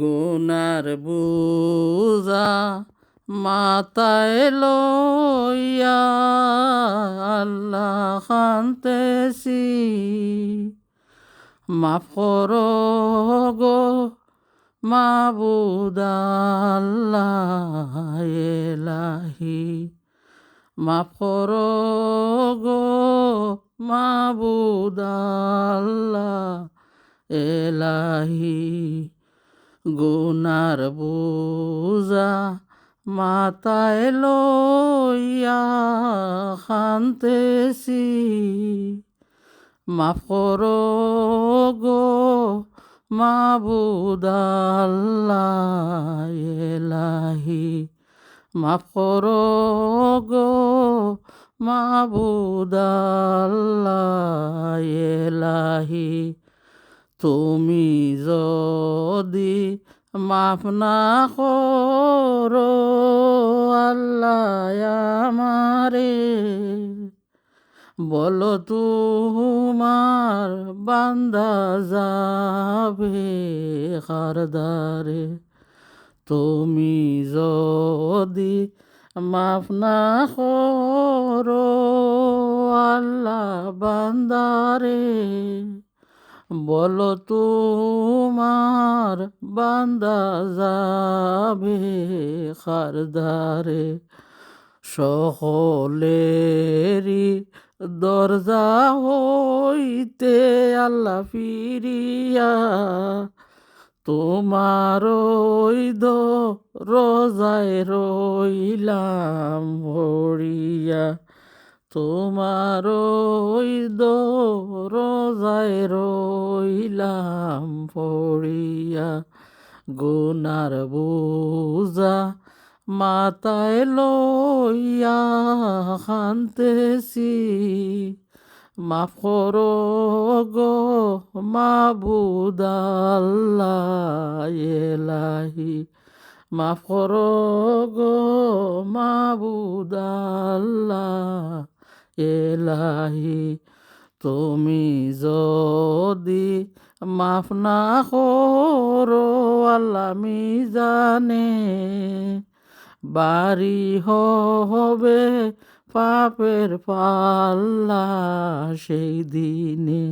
গুনার বুজা মাতায় লইয়া আল্লাহ খান্তেছি মাফ করো গো মাবুদাল্লাহ মাফ করো গো মাবুদাল্লাহ এলাহি। গুনার বুজা মাতায় লইয়া খান্তেছি। মাফ করো গো মাবুদাল্লাহ মাফ করো গো মাবুদাল্লাহ তুমি যদি মাফ না করো, আল্লাহ আমারে বলো তোমার বান্দা যাবে খারদারে তুমি যদি মাফ না করো, আল্লাহ বান্দারে বলো তোমার বান্দা যাবে খারদারে সকলেরই দরজা হইতে আল্লাহ ফিরিয়া, তোমার দো রোজায় রইলাম ভরিয়া। তোমার ওই দো রোজায় রইলাম পড়িয়া। গুনার বুজা মাতায় লইয়া খান্তেছি। মাফ করো গো মাবুদাল্লাহ এলাহি। মাফ করো গো এলাহি তুমি যদি মাফ না করো, আল্লাহ জানে বাড়ি হবে পাপের পাল্লা সেই দিনে।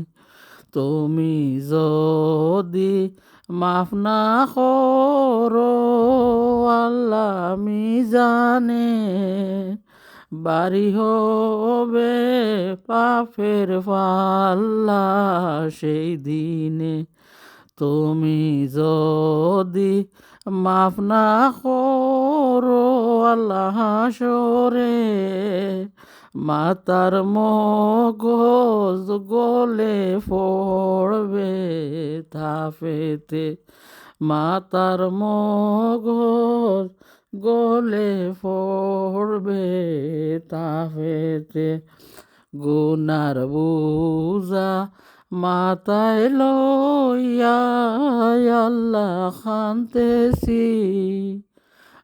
তুমি যদি মাফ না করো, আল্লাহ জানে বাড়ি হবে পাপের পাল্লা সেই দিনে। তুমি যদি মাফ না করো আল্লাহ সরে মাতার মগজ গলে পড়বে তাফেতে। মাতার মগজ গলে পড়বে তাফেতে। গুনার বুজা মাতায় লইয়া আল্লাহ খান্তেছি।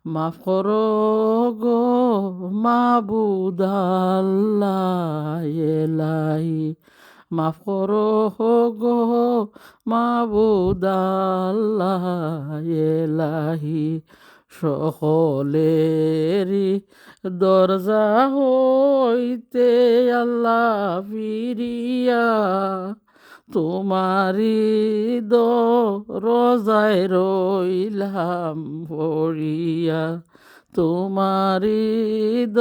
মাফ করো গো মাবুদাল্লাহ এলাই মাফ করো গো মাবুদাল্লাহ এলাহি। সকলেরই দরজা হইতে আল্লাহ ফিরিয়া তোমারি দ রোজায় রইলাম পড়িয়া। তোমারি দ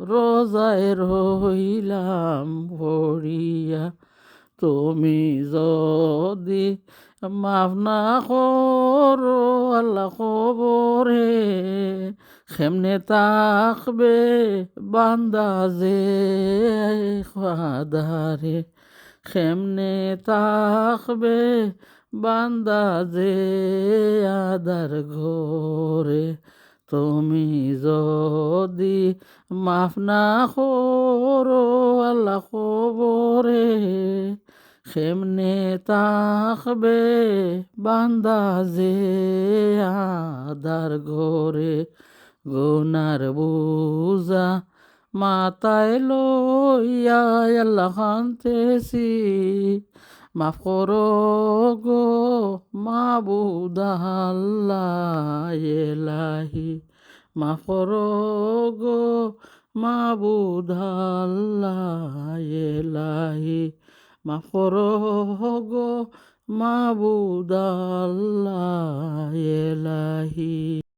রোজায় রইলাম পড়িয়া। তুমি যদি মাফ না করো আল্লাহ খবরে খেমনে তাকবে বান্দা যে খাদারে খেমনে তাকবে বান্দা যে আদার ঘরে। তুমি যদি মাফ না করো খেমনে তাকবে বান্দা যে আদার ঘরে গুনার বুজা মাতায় লইয়া আল্লাহ খান্তেছি মাফ করো গো মাবুদ আল্লাহ এলাহি মাফ করো গো মাবুদ আল্লাহ এলাহি মাফ